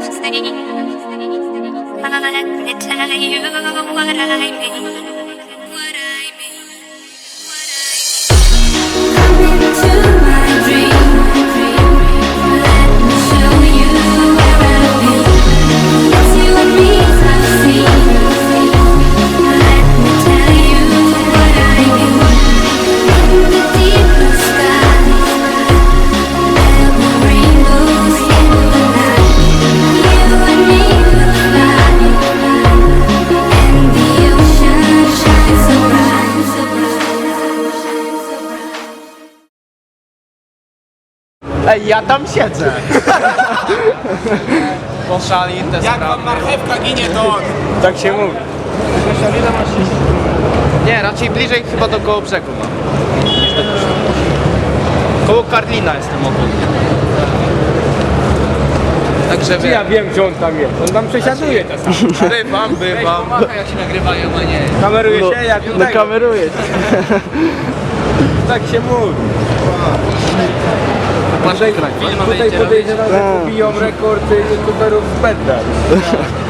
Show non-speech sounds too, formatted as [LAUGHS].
I'm say. I'll tell you what I mean. Ej, ja tam siedzę. Poszali te Jak wam marchewka ginie, to on. Tak się mówi. Nie, raczej bliżej chyba do koło brzegu mam. niż do. Koło Karlina jestem ogólnie. Także Czy ja wiem, gdzie on tam jest? On tam przesiaduje czasami. Bywam, bywam. jak się nagrywają, a nie. Kameruje się jak No tutaj. kameruję. [LAUGHS] Tak się mówi. Ekran. Tutaj podejrzewam, że pobiją rekord youtuberów w Bednar. [LAUGHS]